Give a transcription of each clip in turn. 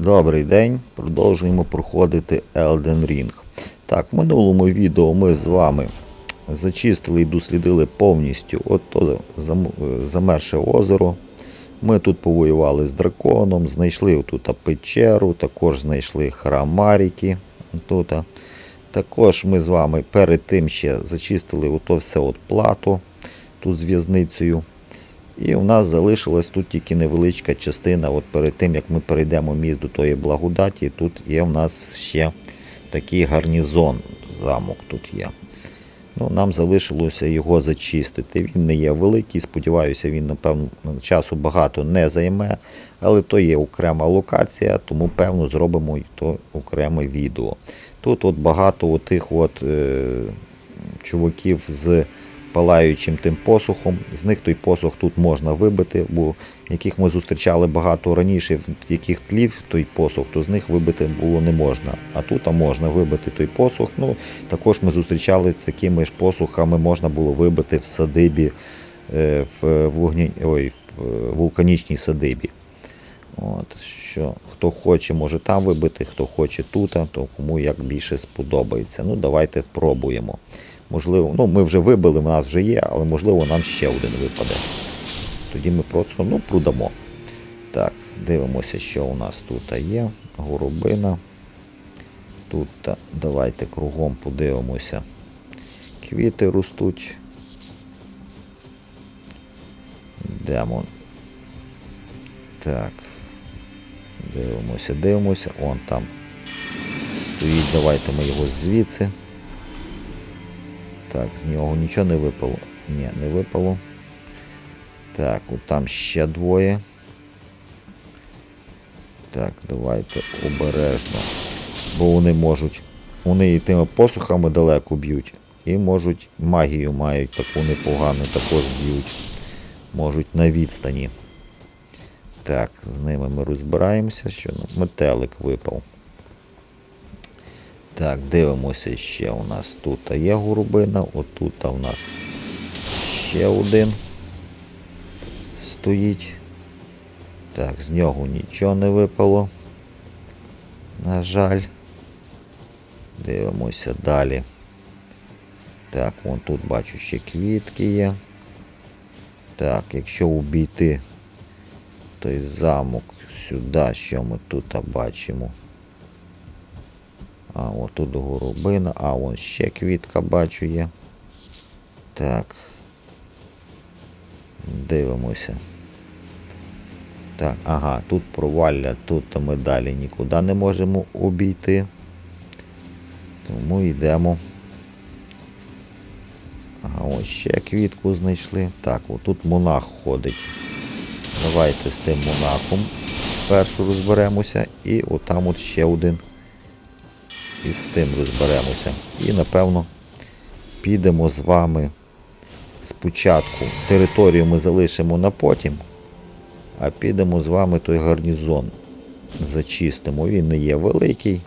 Добрий день, продовжуємо проходити Elden Ring. Так, в минулому відео ми з вами зачистили і дослідили повністю от то замерше озеро. Ми тут повоювали з драконом, знайшли тут печеру, також знайшли храм Маріки. Тут. Також ми з вами перед тим ще зачистили ото все от плато тут з в'язницею. І у нас залишилась тут тільки невеличка частина. От перед тим як ми перейдемо міст до тої благодаті, тут є в нас ще такий гарнізон. Замок тут є. Ну, нам залишилося його зачистити. Він не є великий, сподіваюся, він, напевно, часу багато не займе, але то є окрема локація, тому певно зробимо то окреме відео. Тут от багато отих от, е, чуваків з палаючим тим посухом. З них той посух тут можна вибити, бо яких ми зустрічали багато раніше, в яких тлів той посух, то з них вибити було не можна. А тут а можна вибити той посух. Ну, також ми зустрічали з такими ж посухами, можна було вибити в садибі, е, в, вогні, ой, в е, вулканічній садибі. От, що, хто хоче, може там вибити, хто хоче тут, то кому як більше сподобається. Ну, давайте спробуємо. Можливо, ну ми вже вибили, в нас вже є, але можливо нам ще один випаде. Тоді ми просто ну, продамо. Так, дивимося, що у нас тут є. Горобина. Тут давайте кругом подивимося. Квіти ростуть. Демон. Так. Дивимося, дивимося. Он там стоїть. Давайте ми його звідси. Так, з нього нічого не випало. Ні, не випало. Так, от там ще двоє. Так, давайте обережно. Бо вони можуть. Вони і тими посухами далеко б'ють. І можуть магію мають таку непогану, також б'ють. Можуть на відстані. Так, з ними ми розбираємося, що ну, метелик випав. Так, дивимося ще у нас тут є горобина, отут у нас ще один стоїть. Так, з нього нічого не випало. На жаль. Дивимося далі. Так, вон тут бачу ще квітки є. Так, якщо обійти той замок сюди, що ми тут бачимо. А, от тут горобина, а вон ще квітка бачу є. Так. Дивимося. Так, ага, тут провалля, тут ми далі нікуди не можемо обійти. Тому йдемо. Ага, ось ще квітку знайшли. Так, отут монах ходить. Давайте з тим монахом першу розберемося. І отам от ще один. І з тим розберемося. І напевно підемо з вами спочатку. Територію ми залишимо на потім, а підемо з вами той гарнізон. Зачистимо. Він не є великий.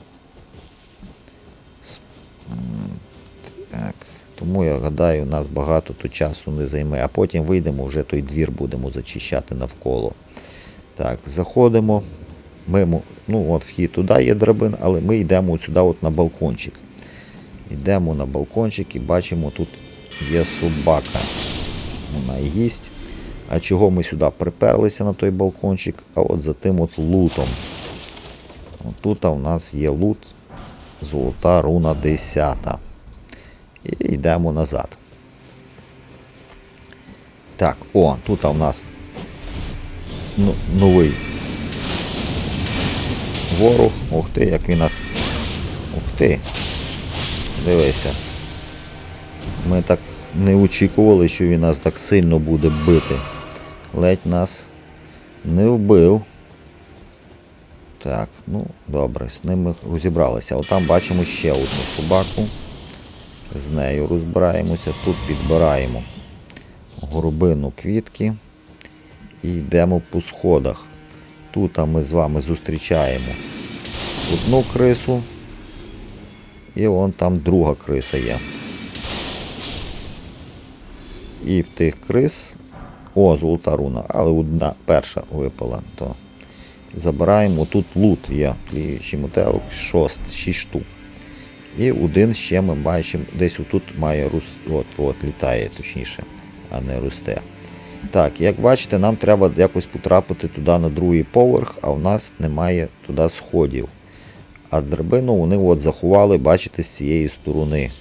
Так. Тому я гадаю, нас багато то часу не займе. А потім вийдемо, вже той двір будемо зачищати навколо. Так, заходимо. Мимо, ну от вхід туди є драбин, але ми йдемо сюди от на балкончик. Йдемо на балкончик і бачимо, тут є собака. Вона їсть. А чого ми сюди приперлися на той балкончик? А от за тим от лутом. От тут у нас є лут, золота руна 10. І йдемо назад. Так, о, тут у нас ну, новий ворог. Ух ти, як він нас. Ух ти. Дивися. Ми так не очікували, що він нас так сильно буде бити. Ледь нас не вбив. Так, ну добре, з ними розібралися. Отам бачимо ще одну собаку. З нею розбираємося, тут підбираємо горобину квітки і йдемо по сходах. Тут ми з вами зустрічаємо одну крису. І вон там друга криса є. І в тих крис. О, золота руна, але одна перша випала, то Забираємо тут лут є. Тліючий метелик 6, 6 штук. І один ще ми бачимо, десь отут має рус... от, от, літає, точніше, а не росте. Так, як бачите, нам треба якось потрапити туди на другий поверх, а в нас немає туди сходів. А драбину вони от заховали, бачите, з цієї сторони.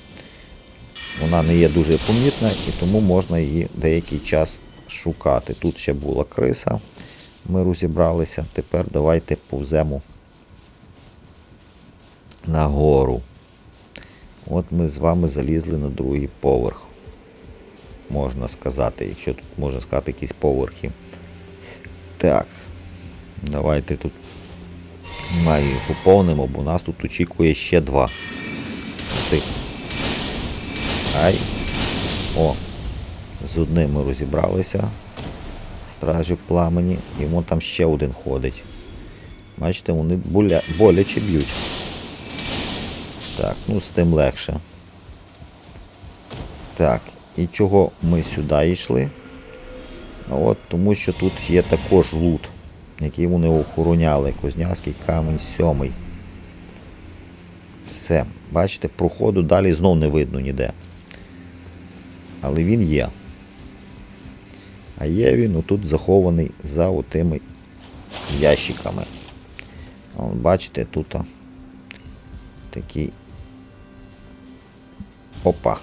Вона не є дуже помітна і тому можна її деякий час шукати. Тут ще була криса, ми розібралися. Тепер давайте повземо нагору. От ми з вами залізли на другий поверх. Можна сказати, якщо тут можна сказати якісь поверхи. Так, давайте тут маю поповнимо, бо нас тут очікує ще два. Ай. О, з одним ми розібралися. Стражі пламені, вон там ще один ходить. Бачите, вони боля... боляче б'ють. Так, ну з тим легше. Так, і чого ми сюди йшли? От тому що тут є також лут, який вони охороняли. Кузнявський камінь сьомий. Все, бачите, проходу далі знов не видно ніде. Але він є. А є він отут захований за отими ящиками. Вон, бачите, тут такий. Опа.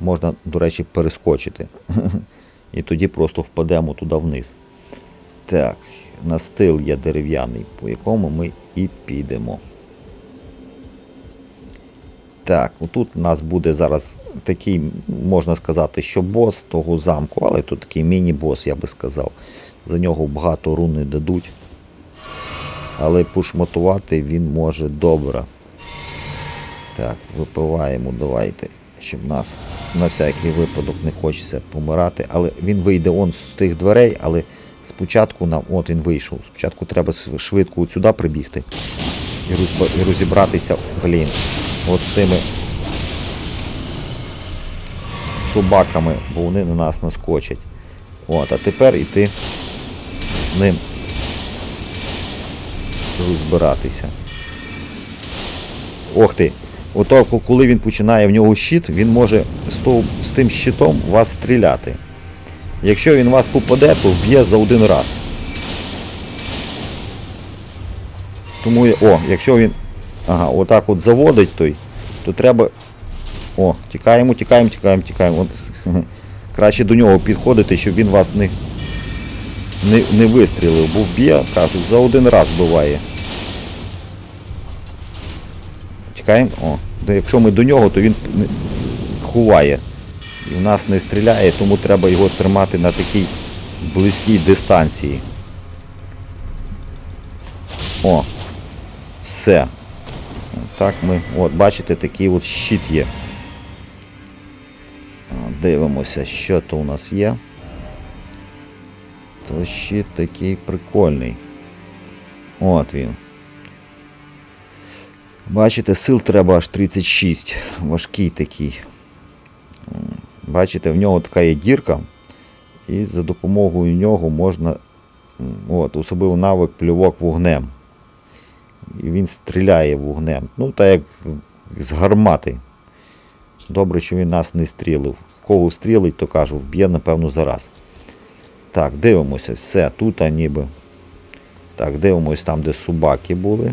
Можна, до речі, перескочити. І тоді просто впадемо туди вниз. Так, настил є дерев'яний, по якому ми і підемо. Так, отут у нас буде зараз такий, можна сказати, що бос того замку, але тут такий міні-бос, я би сказав. За нього багато рун не дадуть. Але пошматувати він може добре. Так, випиваємо, давайте, щоб нас на всякий випадок не хочеться помирати. Але він вийде он з тих дверей, але спочатку нам. От він вийшов. Спочатку треба швидко от сюди прибігти і розібратися, блін, от з цими собаками, бо вони на нас наскочать. От, а тепер іти з ним розбиратися. Ох ти! Ото, коли він починає в нього щит, він може з, тим щитом вас стріляти. Якщо він вас попаде, то вб'є за один раз. Тому, о, якщо він. Ага, отак от заводить той, то треба. О, тікаємо, тікаємо, тікаємо, тікаємо. От, краще до нього підходити, щоб він вас не, не, не вистрілив, бо вб'є, кажуть, за один раз буває. Тікаємо. О, якщо ми до нього, то він ховає. І в нас не стріляє, тому треба його тримати на такій близькій дистанції. О, все. Так ми, от, бачите, такий от щит є. Дивимося, що то у нас є. То щит такий прикольний. От він. Бачите, сил треба аж 36. Важкий такий. Бачите, в нього така є дірка. І за допомогою нього можна. От, особливо навик плювок вогнем. І він стріляє вогнем. Ну, так як з гармати. Добре, що він нас не стрілив. Кого стрілить, то кажу, вб'є, напевно, зараз. Так, дивимося, все, тут ніби. Так, дивимося там, де собаки були.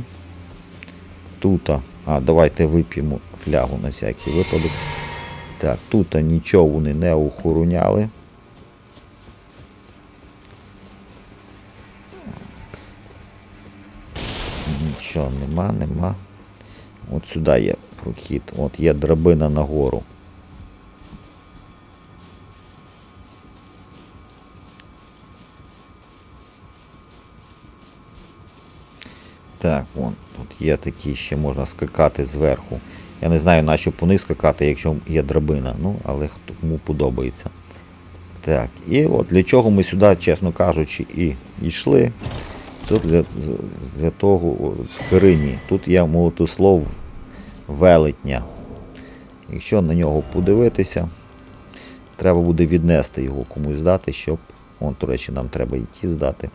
Тут, а, давайте вип'ємо флягу на всякий випадок. Так, тут нічого вони не охороняли. Нічого нема, нема. От сюди є прохід. От є драбина нагору. Так, вон, тут є такі, ще можна скакати зверху. Я не знаю, на по них скакати, якщо є драбина. Ну, але кому подобається. Так, і от для чого ми сюди, чесно кажучи, і йшли. Тут для, для того Кирині. Тут є молотослов велетня. Якщо на нього подивитися, треба буде віднести його комусь здати, щоб. Вон, до речі, нам треба йти здати.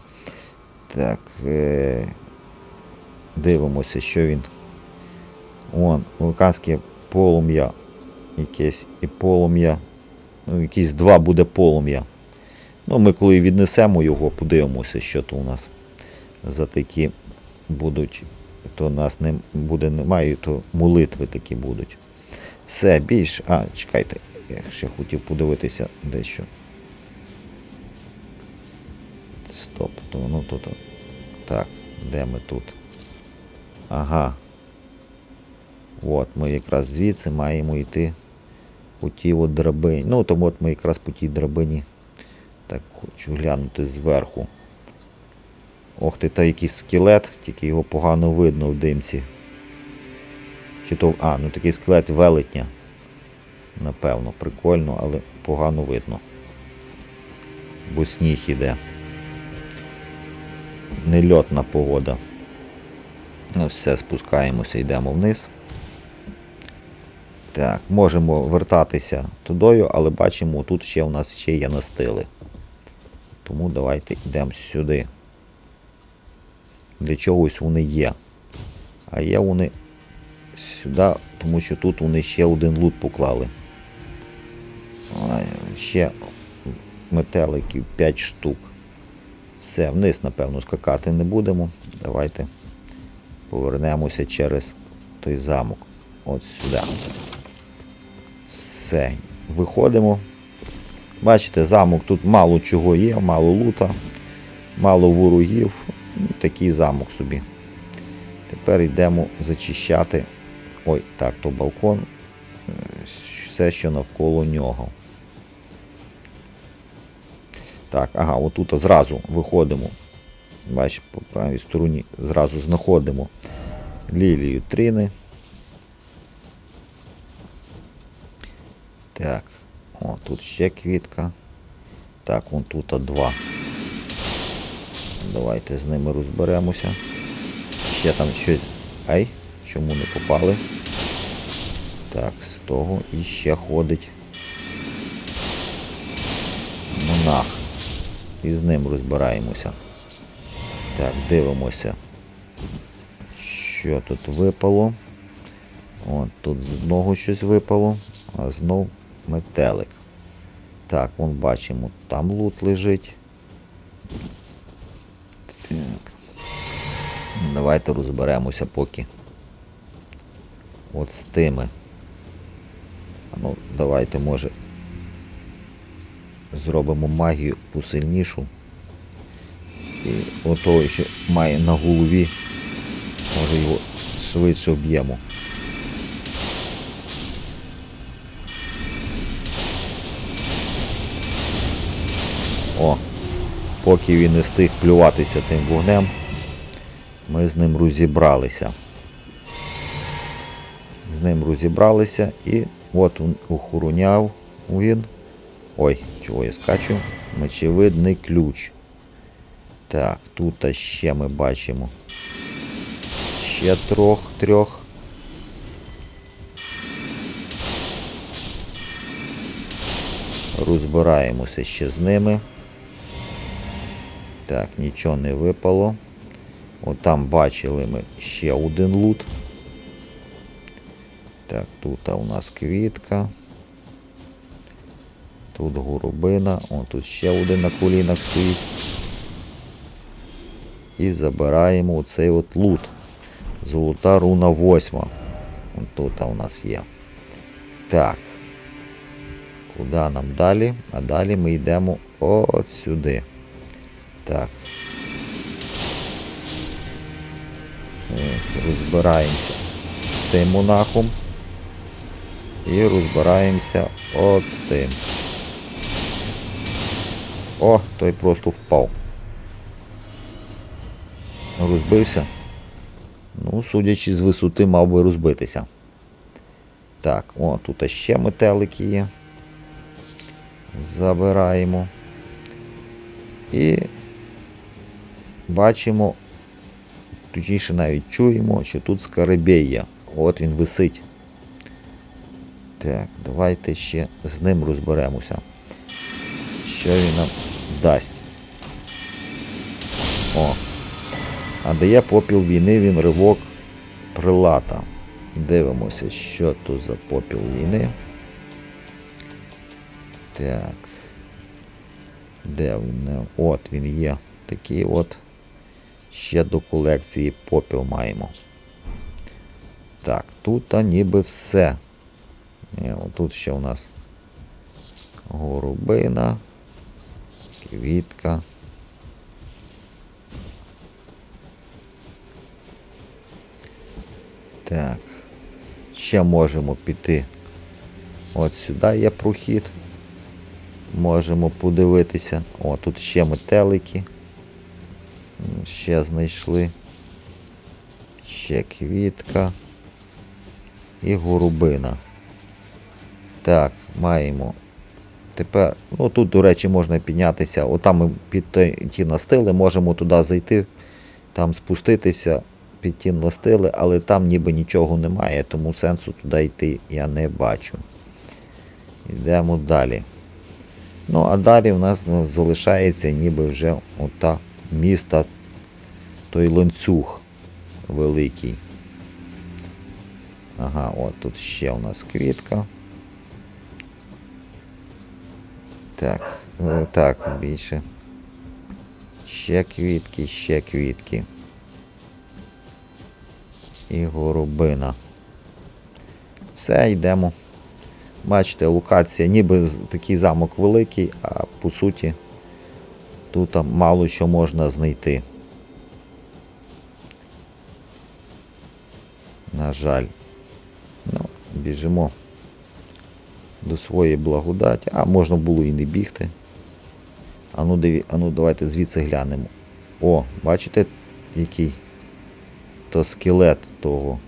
Так. Е... Дивимося, що він. Вон, вулканське полум'я. Якесь і полум'я. Ну, якісь два буде полум'я. Ну, ми коли віднесемо його, подивимося, що то у нас за такі будуть. То нас не буде немає, то молитви такі будуть. Все, більш. А, чекайте, я ще хотів подивитися дещо. Стоп, то ну тут. Так, де ми тут? Ага. От, ми якраз звідси маємо йти по тій от драбині. Ну, тому от ми якраз по тій драбині. Так, хочу глянути зверху. Ох ти, та якийсь скелет, тільки його погано видно в димці. Чи то. А, ну такий скелет велетня. Напевно, прикольно, але погано видно. Бо сніг іде. Нельотна погода. Ну, все, спускаємося, йдемо вниз. Так, можемо вертатися тудою, але бачимо, тут ще у нас ще є настили. Тому давайте йдемо сюди. Для чогось вони є. А є вони сюди, тому що тут вони ще один лут поклали. Ще метеликів 5 штук. Все, вниз, напевно, скакати не будемо. Давайте повернемося через той замок. От сюди. Все. Виходимо. Бачите, замок тут мало чого є, мало лута, мало ворогів. Ну, Такий замок собі. Тепер йдемо зачищати. Ой, так, то балкон. Все, що навколо нього. Так, ага, отут зразу виходимо. Бачите, по правій стороні зразу знаходимо лілію тріни. Так, о, тут ще квітка. Так, вон тут два. Давайте з ними розберемося. Ще там щось. Ай, чому не попали? Так, з того і ще ходить. Монах. І з ним розбираємося. Так, дивимося. Що тут випало? От тут з одного щось випало, а знов метелик. Так, вон бачимо, там лут лежить. Так. Давайте розберемося поки. От з тими. Ну, давайте, може, зробимо магію посильнішу. І ото, що має на голові, може його швидше вб'ємо. О, поки він не встиг плюватися тим вогнем, ми з ним розібралися. З ним розібралися і от охороняв він. Ой, чого я скачу? Мечевидний ключ. Так, тут ще ми бачимо. Ще трьох-трьох. Розбираємося ще з ними. Так, нічого не випало. От там бачили ми ще один лут. Так, тут у нас квітка. Тут горобина. О, тут ще один на колінах стоїть. І забираємо оцей от лут. Золота руна восьма. Тут у нас є. Так. Куди нам далі? А далі ми йдемо от сюди. Так. Розбираємося з тим монахом. І розбираємося от з тим. О, той просто впав. Розбився. Ну, судячи з висоти, мав би розбитися. Так, о, тут ще метелики є. Забираємо. І бачимо, точніше навіть чуємо, що тут скарабей є. От він висить. Так, давайте ще з ним розберемося. Що він нам дасть? О, А дає попіл війни, він ривок прилата. Дивимося, що тут за попіл війни. Так. Де він? От він є. Такий от. Ще до колекції попіл маємо. Так, тут а ніби все. Ні, отут ще у нас горобина, квітка. Так. Ще можемо піти. От сюди є прохід. Можемо подивитися. О, тут ще метелики. Ще знайшли. Ще квітка. І горобина. Так, маємо. Тепер, ну тут, до речі, можна піднятися. Отам ми під ті настили, можемо туди зайти, там спуститися під ті настили, але там ніби нічого немає, тому сенсу туди йти я не бачу. Йдемо далі. Ну, а далі в нас залишається ніби вже ота міста, той ланцюг великий. Ага, от тут ще у нас квітка. Так, е, так, більше. Ще квітки, ще квітки. І горобина. Все, йдемо. Бачите, локація, ніби такий замок великий, а по суті тут мало що можна знайти. На жаль. Ну, біжимо до своєї благодаті. А можна було і не бігти. А ну, диві... а ну давайте звідси глянемо. О, бачите, який то скелет того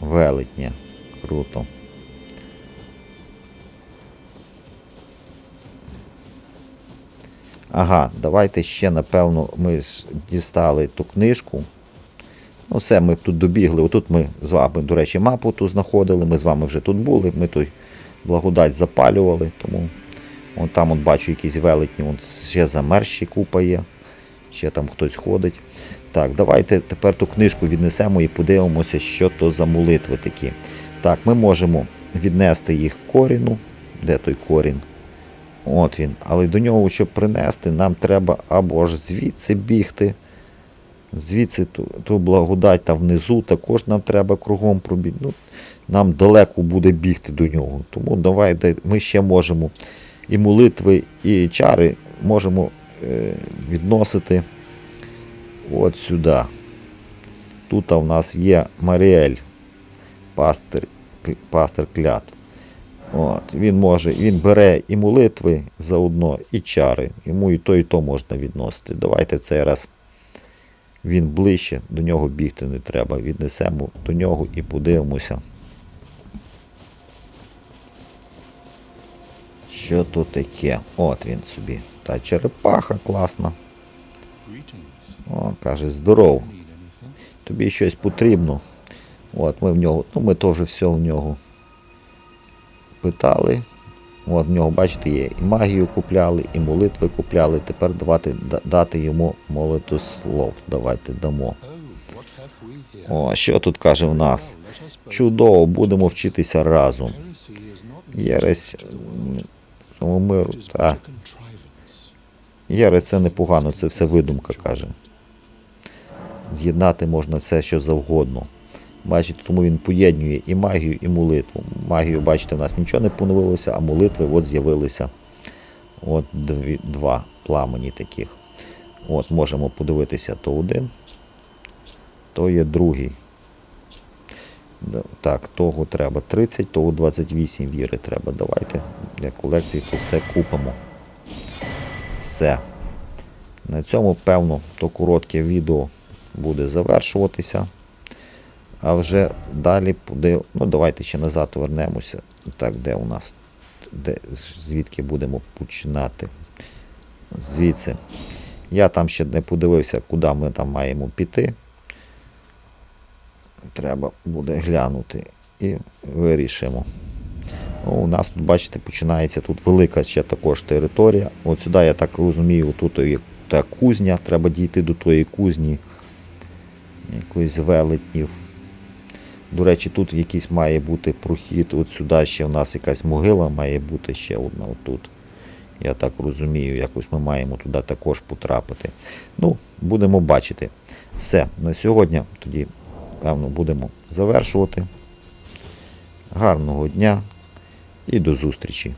велетня. Круто. Ага, давайте ще, напевно, ми ж дістали ту книжку. Ну, все, ми тут добігли. Отут ми з вами, до речі, мапу тут знаходили. Ми з вами вже тут були. Ми тут благодать запалювали, тому вон там от бачу якісь велетні, вон ще замерші купа є. Ще там хтось ходить. Так, давайте тепер ту книжку віднесемо і подивимося, що то за молитви такі. Так, ми можемо віднести їх коріну. Де той корінь? От він. Але до нього, щоб принести, нам треба або ж звідси бігти. Звідси ту, ту благодать там внизу також нам треба кругом пробігти. Ну, нам далеко буде бігти до нього. Тому давайте ми ще можемо і молитви, і чари можемо е, відносити от сюди. Тут у нас є Маріель, пастир, пастир клятв. От, він може, він бере і молитви заодно, і чари. Йому і то, і то можна відносити. Давайте цей раз він ближче, до нього бігти не треба. Віднесемо до нього і подивимося. Що тут таке? От він собі. Та черепаха класна. О, каже, здоров. Тобі щось потрібно. От ми в нього, ну ми вже все в нього питали. От в нього, бачите, є і магію купляли, і молитви купляли. Тепер давати, дати йому молиту слов. Давайте дамо. О, що тут каже в нас? Чудово, будемо вчитися разом. Єресь миру. Єресь це непогано, це все видумка каже. З'єднати можна все, що завгодно. Бачите, тому він поєднує і магію, і молитву. Магію, бачите, в нас нічого не поновилося, а молитви от з'явилися. От дві, два пламені таких. От, можемо подивитися, то один, то є другий. Так, того треба 30, того 28 віри треба. Давайте для колекції то все купимо. Все. На цьому, певно, то коротке відео буде завершуватися. А вже далі. Ну, давайте ще назад вернемося. Так, де у нас? Де, звідки будемо починати? Звідси. Я там ще не подивився, куди ми там маємо піти. Треба буде глянути і вирішимо. Ну, у нас тут, бачите, починається тут велика ще також територія. От сюди, я так розумію, тут є та кузня, треба дійти до тої кузні Якоїсь велетнів. До речі, тут якийсь має бути прохід. От сюди ще в нас якась могила має бути ще одна отут. Я так розумію, якось ми маємо туди також потрапити. Ну, будемо бачити. Все, на сьогодні тоді, певно, будемо завершувати. Гарного дня і до зустрічі!